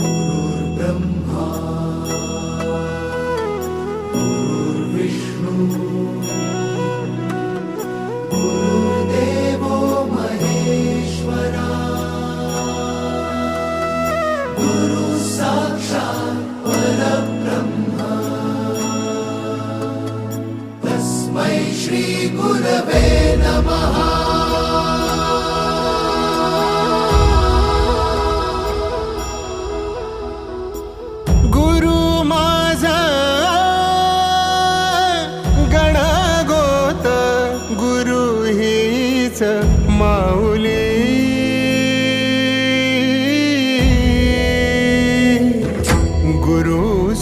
गुरुर्ब्रह्मा गुरुर्विष्णू गुरुर्देवो महेश्वरा गुरु साक्षात् परब्रह्म। तस्मै श्री